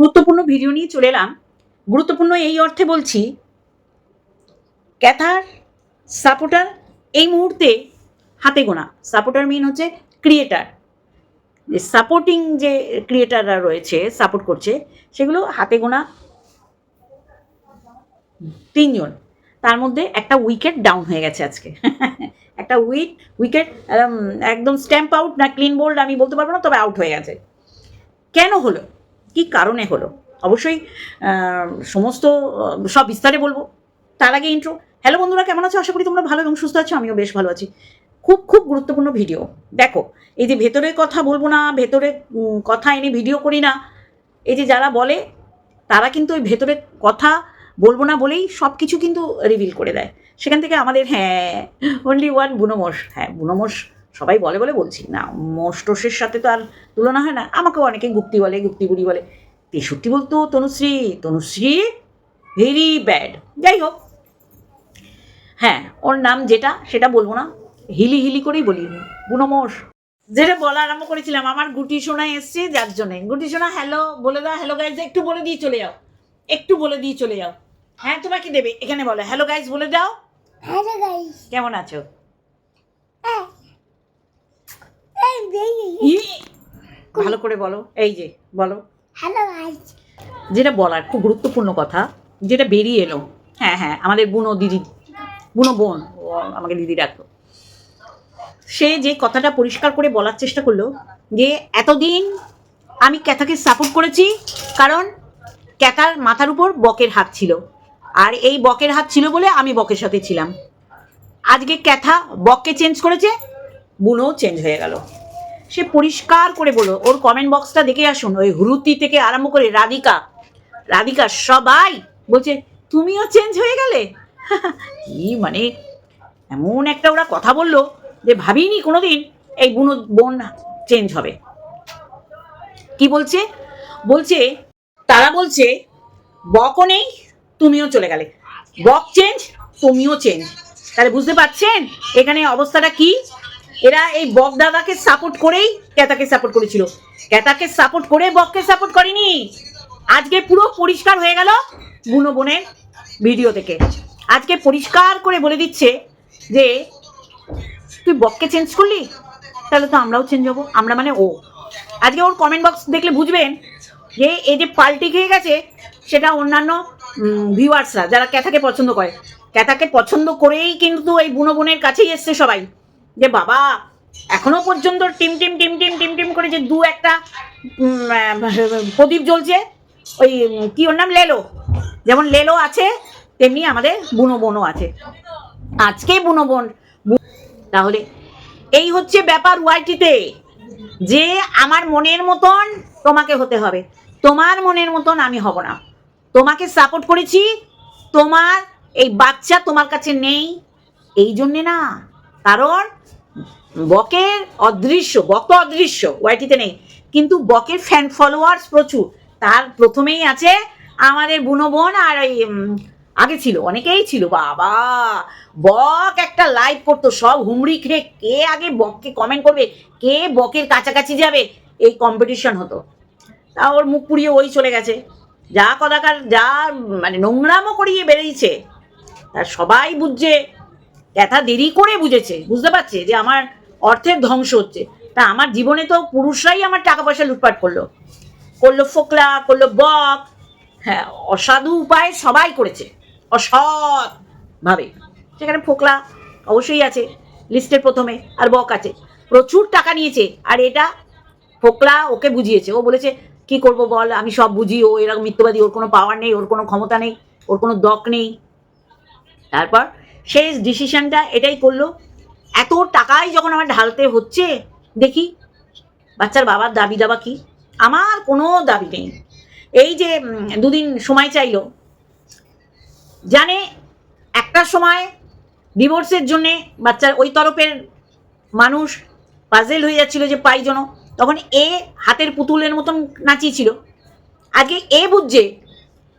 গুরুত্বপূর্ণ ভিডিও নিয়ে চলে এলাম। গুরুত্বপূর্ণ এই অর্থে বলছি, ক্যাথার সাপোর্টার এই মুহূর্তে হাতে গোনা। সাপোর্টার মিন হচ্ছে ক্রিয়েটার যে সাপোর্টিং যে ক্রিয়েটাররা রয়েছে সাপোর্ট করছে, সেগুলো হাতে গোনা তিনজন। তার মধ্যে একটা উইকেট ডাউন হয়ে গেছে আজকে। একটা উইক উইকেট একদম স্ট্যাম্প আউট না ক্লিন বোল্ড আমি বলতে পারব না, তবে আউট হয়ে গেছে। কেন হলো? কি কারণে হলো? অবশ্যই সমস্ত সব বিস্তারে বলব। তার আগে ইন্ট্রো হ্যালো বন্ধুরা, কেমন আছো? আশা করি তোমরা ভালো এবং সুস্থ আছো, আমিও বেশ ভালো আছি। খুব খুব গুরুত্বপূর্ণ ভিডিও দেখো, এই যে ভেতরের কথা বলব না, ভেতরে কথা এনে ভিডিও করি না, এই যে যারা বলে, তারা কিন্তু ওই ভেতরে কথা বলব না বলেই সব কিছু কিন্তু রিভিল করে দেয়। সেখান থেকে আমাদের হ্যাঁ অনলি ওয়ান বুনোমোষ হ্যাঁ বুনোমোষ সবাই বলে বলে বলছি না মোষটোষের সাথে তো আর তুলনা হয় না আমাকেও অনেকে গুপ্তি বলে গুপ্তি বুড়ি বলে। তেষট্টি বলতো তনুশ্রী তনুশ্রী ভেরি ব্যাড যাই হোক হ্যাঁ ওর নাম যেটা সেটা বলব না হিলি হিলি করেই বলি বুনোমোষ যেটা বলা আরম্ভ করেছিলাম আমার গুটি সোনা এসছে যার জন্যে। গুটি সোনা হ্যালো বলে দাও হ্যালো গাইজ একটু বলে দিয়ে চলে যাও। একটু বলে দিয়ে চলে যাও। হ্যাঁ তোমাকে দেবে এখানে বলো হ্যালো গাইজ বলে দাও। হ্যালো গাইস কেমন আছো? ই! ভালো করে বলো। এই যে বলো। হ্যালো যেটা বলার খুব গুরুত্বপূর্ণ কথা যেটা বেরিয়ে এলো। হ্যাঁ হ্যাঁ আমাদের বুনো দিদি বুনো বোন আমাকে দিদি ডাকতো সে যে কথাটা পরিষ্কার করে বলার চেষ্টা করল যে এতদিন আমি ক্যাথাকে সাপোর্ট করেছি কারণ ক্যাথার মাথার উপর বকের হাত ছিল। আর এই বকের হাত ছিল বলে আমি বকের সাথে ছিলাম। আজকে ক্যাথা বককে চেঞ্জ করেছে বুনোও চেঞ্জ হয়ে গেল। সে পরিষ্কার করে বলো ওর কমেন্ট বক্সটা দেখে আসুন, ওই হুরুতি থেকে আরম্ভ করে রাধিকা রাধিকা সবাই বলছে, তুমিও চেঞ্জ হয়ে গেলে? কি মানে এমন একটা ওরা কথা বলল যে ভাবিনি কোনোদিন এই বুনো বোন চেঞ্জ হবে। কি বলছে? বলছে, তারা বলছে বকও নেই, তুমিও চলে গেলে। বক চেঞ্জ তুমিও চেঞ্জ তাহলে বুঝতে পারছেন এখানে অবস্থাটা কি? এরা এই বক দাদাকে সাপোর্ট করেই ক্যাতাকে সাপোর্ট করেছিল। ক্যাতাকে সাপোর্ট করে বককে সাপোর্ট করেনি। আজকে পুরো পরিষ্কার হয়ে গেল বুনো বোনের ভিডিও থেকে। আজকে পরিষ্কার করে বলে দিচ্ছে যে, তুই বককে চেঞ্জ করলি? তাহলে তো আমরাও চেঞ্জ হব। আমরা মানে ও। আজকে ওর কমেন্ট বক্স দেখলে বুঝবেন যে, এই যে পাল্টি খেয়ে গেছে, সেটা অন্যান্য ভিউয়ার্সরা যারা ক্যাথাকে পছন্দ করে। ক্যাথাকে পছন্দ করেই কিন্তু এই বুনো বোনের কাছেই এসছে সবাই। যে বাবা, এখনও পর্যন্ত team team team team team team করে যে দু একটা প্রদীপ জ্বলছে, ওই কি ওর নাম? লেলো। যেমন লেলো আছে, তেমনি আমাদের বুনো বোনও আছে। আজকে বুনো বোন। তাহলে এই হচ্ছে ব্যাপার ওয়াইটিতে, যে আমার মনের মতন তোমাকে হতে হবে। তোমার মনের মতন আমি হব না। তোমাকে সাপোর্ট করেছি, তোমার এই বাচ্চা তোমার কাছে নেই, এই জন্যে না। কারণ বকের অদৃশ্য বক তো অদৃশ্য, ওয়াইটিতে নেই। কিন্তু বকের ফ্যান ফলোয়ার্স প্রচুর। তার প্রথমেই আছে আমাদের বুনো বোন আর ওই আগে ছিল, অনেকেই ছিল। বাবা, বক একটা লাইভ করতো, সব হুমড়ি খেয়ে কে আগে বককে কমেন্ট করবে? কে বকের কাছাকাছি যাবে? এই কম্পিটিশন হতো। তা ওর মুখ পুড়িয়ে ওই চলে গেছে। যা কদাকার, যা মানে নোংরামও করিয়ে বেরিয়েছে তার সবাই বুঝছে ব্যথা দেরি করে বুঝেছে। বুঝতে পারছে যে আমার অর্থের ধ্বংস হচ্ছে। তা আমার জীবনে তো পুরুষরাই আমার টাকা পয়সা লুটপাট করল। করল ফোকলা, করল বক হ্যাঁ অসাধু উপায় সবাই করেছে অসৎ ভাবে সেখানে ফোকলা অবশ্যই আছে লিস্টের প্রথমে, আর বক আছে। প্রচুর টাকা নিয়েছে, আর এটা ফোকলা ওকে বুঝিয়েছে। ও বলেছে, কি করব বল? আমি সব বুঝি। ও এরকম মিথ্যবাদী, ওর কোনো পাওয়ার নেই, ওর কোনো ক্ষমতা নেই, ওর কোনো দক নেই। তারপর শেষ ডিসিশনটা এটাই করল এত টাকাই যখন আমার ঢালতে হচ্ছে, দেখি, বাচ্চার বাবার দাবি দাবা কি? আমার কোনো দাবি নেই। এই যে দুদিন সময় চাইলো। জানে, একটা সময় ডিভোর্সের জন্যে বাচ্চার ওই তরফের মানুষ পাজেল হয়ে যাচ্ছিল যে পাই যেন তখন এ হাতের পুতুলের মতন নাচিয়েছিল। আজকে এ বুঝছে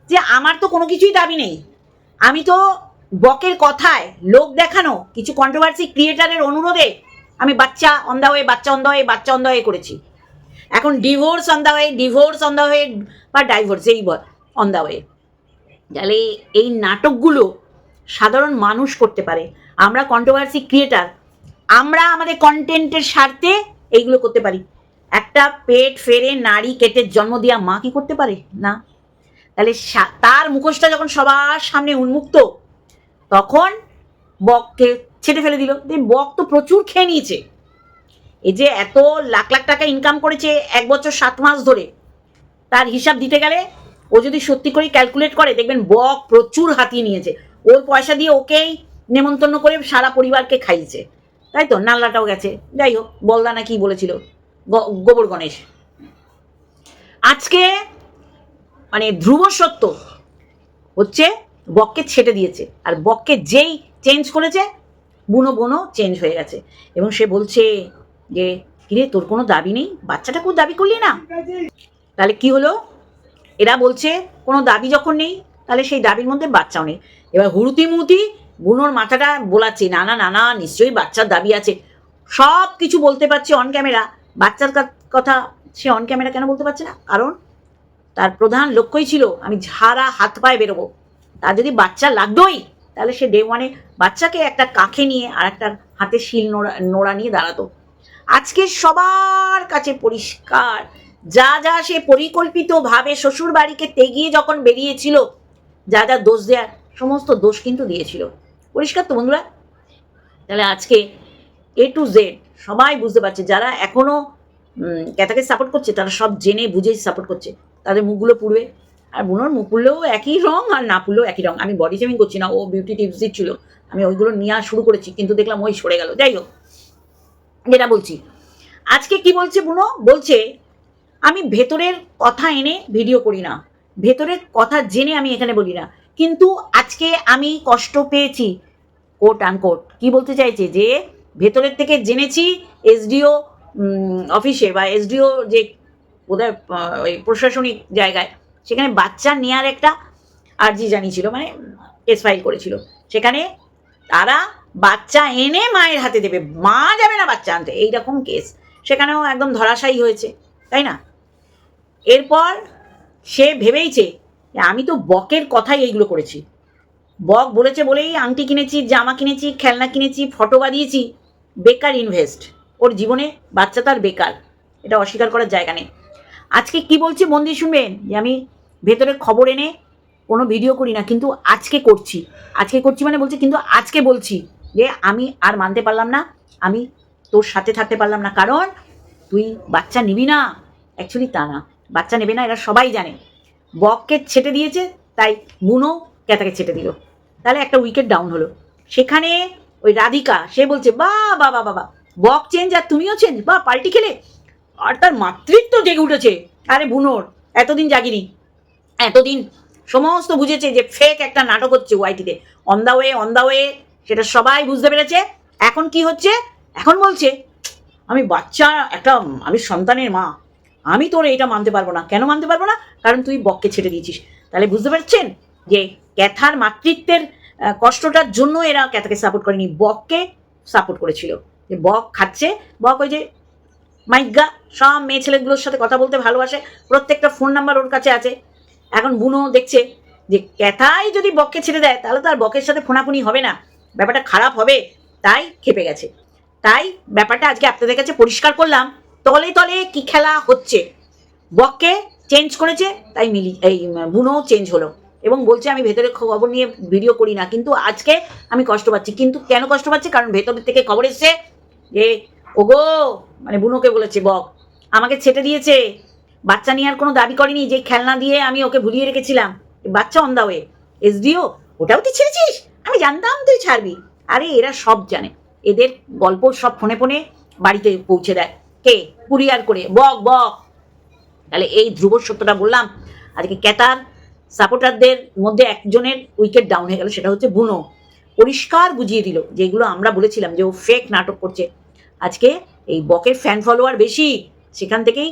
যে আমার তো কোনো কিছুই দাবি নেই। আমি তো বকের কথায় লোক দেখানো, কিছু কন্ট্রোভার্সি ক্রিয়েটারের অনুরোধে আমি বাচ্চা অন্ধা হয়ে বাচ্চা অন্ধা হয়ে বাচ্চা অন্ধা হয়ে করেছি। এখন divorce on the way divorce on the way বা ডাইভোর্স এই অন দ্য ওয়ে তাহলে এই নাটকগুলো সাধারণ মানুষ করতে পারে। আমরা কন্ট্রোভার্সি ক্রিয়েটার আমরা আমাদের কন্টেন্টের স্বার্থে এইগুলো করতে পারি। একটা পেট ফেরে নারী কেটে জন্ম দেওয়া মা কি করতে পারে? না। তাহলে তার মুখোশটা যখন সবার সামনে উন্মুক্ত তখন বককে ছেটে ফেলে দিল। বক তো প্রচুর খেয়ে নিয়েছে। এই যে এত লাখ লাখ টাকা ইনকাম করেছে এক বছর সাত মাস ধরে, তার হিসাব দিতে গেলে ও যদি সত্যি করে ক্যালকুলেট করে, দেখবেন বক প্রচুর হাতিয়ে নিয়েছে। ওর পয়সা দিয়ে ওকেই নেমন্তন্ন করে সারা পরিবারকে খাইয়েছে। তাই তো? নাল্লাটাও গেছে। যাই হোক বলদা না কি বলেছিল? গোবর গণেশ। আজকে মানে ধ্রুব সত্য হচ্ছে বককে ছেটে দিয়েছে। আর বককে যেই চেঞ্জ করেছে, বুনো বুনো চেঞ্জ হয়ে গেছে। এবং সে বলছে যে, কিরে, তোর কোনো দাবি নেই? বাচ্চাটা কোনো দাবি করলি না? তাহলে কি হলো? এরা বলছে, কোনো দাবি যখন নেই, তাহলে সেই দাবির মধ্যে বাচ্চাও নেই। এবার হুড়ুতি মুতি বুনোর মাথাটা বোলাচ্ছে না না নিশ্চয়ই বাচ্চার দাবি আছে। সব কিছু বলতে পারছে অন ক্যামেরা বাচ্চার কথা সে অন ক্যামেরা কেন বলতে পারছে না? কারণ তার প্রধান লক্ষ্যই ছিল, আমি ঝাড়া হাত পায়ে বেরোবো। তার যদি বাচ্চা লাগতোই তাহলে সে ডে ওয়ানে বাচ্চাকে একটা কাঁখে নিয়ে আর একটা হাতে শিল নোড়া নোড়া নিয়ে দাঁড়াতো। আজকে সবার কাছে পরিষ্কার। যা যা সে পরিকল্পিতভাবে শ্বশুর বাড়িকে তেগিয়ে যখন বেরিয়েছিল যা যা দোষ দেয়ার সমস্ত দোষ কিন্তু দিয়েছিল। পরিষ্কার তো বন্ধুরা? তাহলে আজকে এ টু জেড সবাই বুঝতে পারছে যারা এখনও উম, ক্যাথাকে সাপোর্ট করছে তারা সব জেনে বুঝে সাপোর্ট করছে। তাদের মুখগুলো পুড়বে। আর বুনোর মুখ পুড়লেও একই রং আর না পুড়লেও একই রং। আমি বডি শেমিং করছি না, ও বিউটি টিপস দিচ্ছিল। আমি ওইগুলো নেওয়া শুরু করেছি, কিন্তু দেখলাম ওই সরে গেল। যাই হোক, যেটা বলছি। আজকে কি বলছে বুনো? বলছে, আমি ভেতরের কথা এনে ভিডিও করি না। ভেতরের কথা জেনে আমি এখানে বলি না। কিন্তু আজকে আমি কষ্ট পেয়েছি। কোট আনকোট কি বলতে চাইছে? যে ভেতরের থেকে জেনেছি এসডিও অফিসে বা এসডিও যে বোধহয় ওই প্রশাসনিক জায়গায় সেখানে বাচ্চা নেয়ার একটা আর্জি জানিয়েছিল মানে কেস ফাইল করেছিল। সেখানে তারা বাচ্চা এনে মায়ের হাতে দেবে। মা যাবে না বাচ্চা আনতে। এইরকম কেস সেখানেও একদম ধরাশায়ী হয়েছে, তাই না? এরপর সে ভেবেইছে আমি তো বকের কথাই এইগুলো করেছি। বক বলেছে বলেই আংটি কিনেছি, জামা কিনেছি, খেলনা কিনেছি, ফটো বাঁধিয়েছি। বেকার ইনভেস্ট ওর জীবনে বাচ্চা তার বেকার। এটা অস্বীকার করার জায়গা নেই। আজকে কি বলছি, মন দিয়ে শুনবেন? যে আমি ভেতরে খবর এনে কোনো ভিডিও করি না, কিন্তু আজকে করছি। আজকে করছি মানে বলছি, কিন্তু আজকে বলছি যে আমি আর মানতে পারলাম না, আমি তোর সাথে থাকতে পারলাম না। কারণ তুই বাচ্চা নিবি না। অ্যাকচুয়ালি তা না। বাচ্চা নেবে না, এরা সবাই জানে। বককে ছেটে দিয়েছে, তাই বুনো ক্যাতাকে ছেটে দিল। তাহলে একটা উইকেট ডাউন হলো। সেখানে ওই রাধিকা, সে বলছে বা বা বা বাবা বক চেঞ্জ আর তুমিও চেঞ্জ বা পাল্টি খেলে। আর তার মাতৃত্ব জেগে উঠেছে। আরে বুনোর এতদিন জাগিনি। এতদিন সমস্ত বুঝেছে যে ফেক একটা নাটক হচ্ছে ওয়াইটিতে। On the way on the way সেটা সবাই বুঝতে পেরেছে। এখন কি হচ্ছে? এখন বলছে, আমি বাচ্চা, একটা, আমি সন্তানের মা। আমি তোর এটা মানতে পারব না। কেন মানতে পারব না? কারণ তুই বককে ছেড়ে দিয়েছিস। তাহলে বুঝতে পারছেন যে ক্যাথার মাতৃত্বের কষ্টটার জন্য এরা ক্যাথাকে সাপোর্ট করেনি। বককে সাপোর্ট করেছিল। যে বক খাচ্ছে, বক ওই যে মাইগা সব মেয়ে ছেলেগুলোর সাথে কথা বলতে ভালোবাসে। প্রত্যেকটা ফোন নাম্বার ওর কাছে আছে। এখন বুনো দেখছে যে ক্যাথাই যদি বককে ছেড়ে দেয়, তাহলে তার বকের সাথে ফোনাফুনি হবে না। ব্যাপারটা খারাপ হবে, তাই খেপে গেছে। তাই ব্যাপারটা আজকে আপনাদের কাছে পরিষ্কার করলাম। তলে তলে কি খেলা হচ্ছে? বককে চেঞ্জ করেছে, তাই মিলি এই বুনো চেঞ্জ হলো। এবং বলছে, আমি ভেতরে খবর নিয়ে ভিডিও করি না, কিন্তু আজকে আমি কষ্ট পাচ্ছি। কিন্তু কেন কষ্ট পাচ্ছি? কারণ ভেতরের থেকে খবর এসছে যে, ওগো মানে বুনোকে বলেছে, বক, আমাকে ছেটে দিয়েছে। বাচ্চা নেওয়ার কোনো দাবি করেনি যে খেলনা দিয়ে আমি ওকে ভুলিয়ে রেখেছিলাম। বাচ্চা অন দা ওয়ে এসডিও ওটাও তুই ছেড়েছিস? আমি জানতাম তুই ছাড়বি। আরে, এরা সব জানে। এদের গল্প সব ফোনে ফোনে বাড়িতে পৌঁছে দেয়। কে? কুরিয়ার করে। বক বক। তাহলে এই ধ্রুব সত্যটা বললাম, আজকে ক্যাটার সাপোর্টারদের মধ্যে একজনের উইকেট ডাউন হয়ে গেল, সেটা হচ্ছে বুনো। পরিষ্কার বুঝিয়ে দিল, যেগুলো আমরা বলেছিলাম যে ও ফেক নাটক করছে। আজকে এই বকের ফ্যান ফলোয়ার বেশি, সেখান থেকেই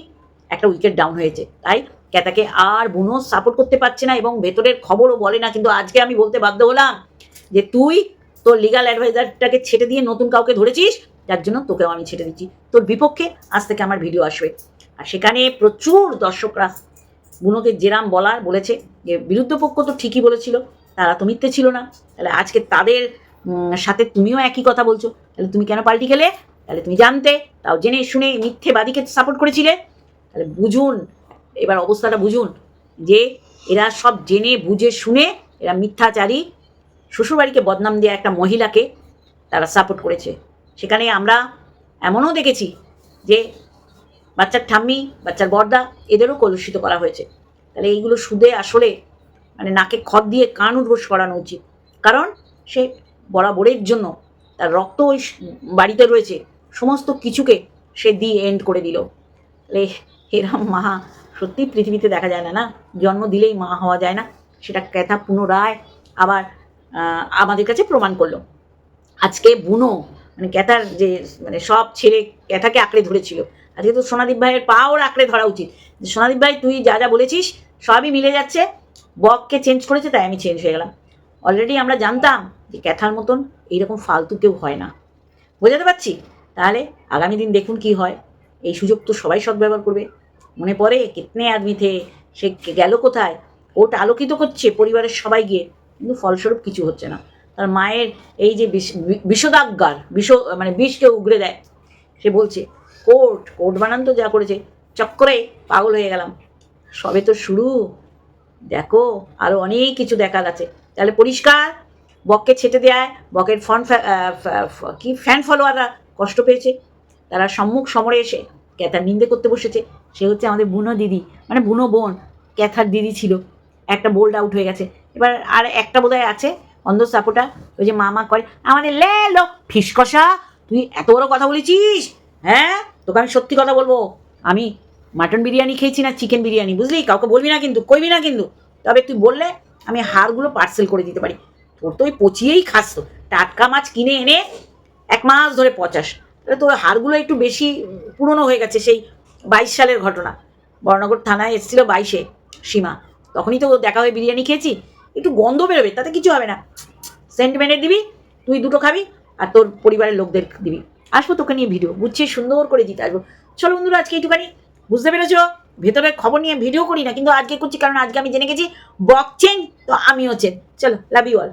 একটা উইকেট ডাউন হয়েছে। তাই ক্যাতাকে আর বুনো সাপোর্ট করতে পারছে না এবং ভেতরের খবরও বলে না, কিন্তু আজকে আমি বলতে বাধ্য হলাম যে তুই তোর লিগাল অ্যাডভাইজারটাকে ছেটে দিয়ে নতুন কাউকে ধরেছিস, যার জন্য তোকেও আমি ছেটে দিচ্ছি। তোর বিপক্ষে আজ থেকে আমার ভিডিও আসবে। আর সেখানে প্রচুর দর্শকরা বুনোকে জেরাম বলার বলেছে যে বিরুদ্ধ পক্ষ তো ঠিকই বলেছিল, তারা তো মিথ্যে ছিল না। তাহলে আজকে তাদের সাথে তুমিও একই কথা বলছো। তাহলে তুমি কেন পাল্টি খেলে? তাহলে তুমি জানতে, তাও জেনে শুনে মিথ্যেবাদীকে সাপোর্ট করেছিলে? তাহলে বুঝুন, এবার অবস্থাটা বুঝুন, যে এরা সব জেনে, বুঝে, শুনে এরা মিথ্যাচারী। শ্বশুরবাড়িকে বদনাম দেওয়া একটা মহিলাকে তারা সাপোর্ট করেছে। সেখানে আমরা এমনও দেখেছি যে বাচ্চার ঠাম্মি, বাচ্চার বর্দা এদেরও কলুষিত করা হয়েছে। তাহলে এইগুলো সুদে আসলে মানে নাকে খদ দিয়ে কান উদ্বোস করানো উচিত। কারণ সে বরাবরের জন্য তার রক্ত ওই বাড়িতে রয়েছে। সমস্ত কিছুকে সে দিয়ে এন্ড করে দিল। তাহলে এরম মা, সত্যি পৃথিবীতে দেখা যায় না না? জন্ম দিলেই মা হওয়া যায় না? সেটা ক্যাথা পুনরায় আবার আমাদের কাছে প্রমাণ করল। আজকে বুনো মানে ক্যাথার যে মানে সব ছেলে ক্যাথাকে আঁকড়ে ধরেছিল। আজকে তো সোনাদীপ ভাইয়ের পাও আঁকড়ে ধরা উচিত। সোনাদীপ ভাই, তুই যা যা বলেছিস, সবই মিলে যাচ্ছে। বককে চেঞ্জ করেছে, তাই আমি চেঞ্জ হয়ে গেলাম। অলরেডি আমরা জানতাম যে ক্যাথার মতন এইরকম ফালতু কেউ হয় না। বোঝাতে পারছি? তাহলে আগামী দিন দেখুন কি হয়। এই সুযোগ তো সবাই সদ্ব্যবহার করবে। মনে পড়ে কিতনে আদমি থে, সে গেল কোথায়? ওটা আলোকিত করছে পরিবারের সবাই গিয়ে, কিন্তু ফলস্বরূপ কিছু হচ্ছে না। তার মায়ের এই যে বিষদাজ্ঞার বিষ মানে বিষকে উগড়ে দেয়, সে বলছে, কোর্ট কোর্ট বানান তো যা করেছে, চক্করে পাগল হয়ে গেলাম। সবে তো শুরু। দেখো আরও অনেক কিছু দেখার আছে তাহলে পরিষ্কার, বককে ছেটে দেয় বকের ফন কি ফ্যান ফলোয়াররা কষ্ট পেয়েছে। তারা সম্মুখ সমরে এসে ক্যাথার নিন্দে করতে বসেছে। সে হচ্ছে আমাদের বুনো দিদি মানে বুনো বোন, ক্যাথার দিদি ছিল। একটা বোল্ড আউট হয়ে গেছে। এবার আর একটা বোধহয় আছে, অন্ধ সাপোটা, ওই যে মামা করে, আমাদের লে লো ফিসকষা তুই এত বড় কথা বলেছিস? হ্যাঁ? তোকে আমি সত্যি কথা বলব, আমি মাটন বিরিয়ানি খেয়েছি না চিকেন বিরিয়ানি, বুঝলি? কাউকে বলবি না কিন্তু, কইবি না কিন্তু। তবে তুই বললে আমি হাড়গুলো পার্সেল করে দিতে পারি। তোর তো ওই পচিয়েই খাস তো। টাটকা মাছ কিনে এনে এক মাস ধরে পঁচাশ। তাহলে তোর হাড়গুলো একটু বেশি পুরনো হয়ে গেছে সেই বাইশ সালের ঘটনা। বর্ণনগর থানায় এসেছিল বাইশে সীমা। তখনই তো দেখা হয়ে বিরিয়ানি খেয়েছি। একটু গন্ধ বেরোবে, তাতে কিছু হবে না। সেন্টিমেন্টের দিবি, তুই দুটো খাবি আর তোর পরিবারের লোকদের দিবি। আসব তোকে নিয়ে ভিডিও বুঝছিস সুন্দর করে দিতে আসব। চলো বন্ধুরা, আজকে একটুখানি বুঝতে পেরেছ? ভেতরের খবর নিয়ে ভিডিও করি না, কিন্তু আজকে করছি, কারণ আজকে আমি জেনে গেছি, বক চেন, তো আমিও চেন। চলো লাভ ইউ অল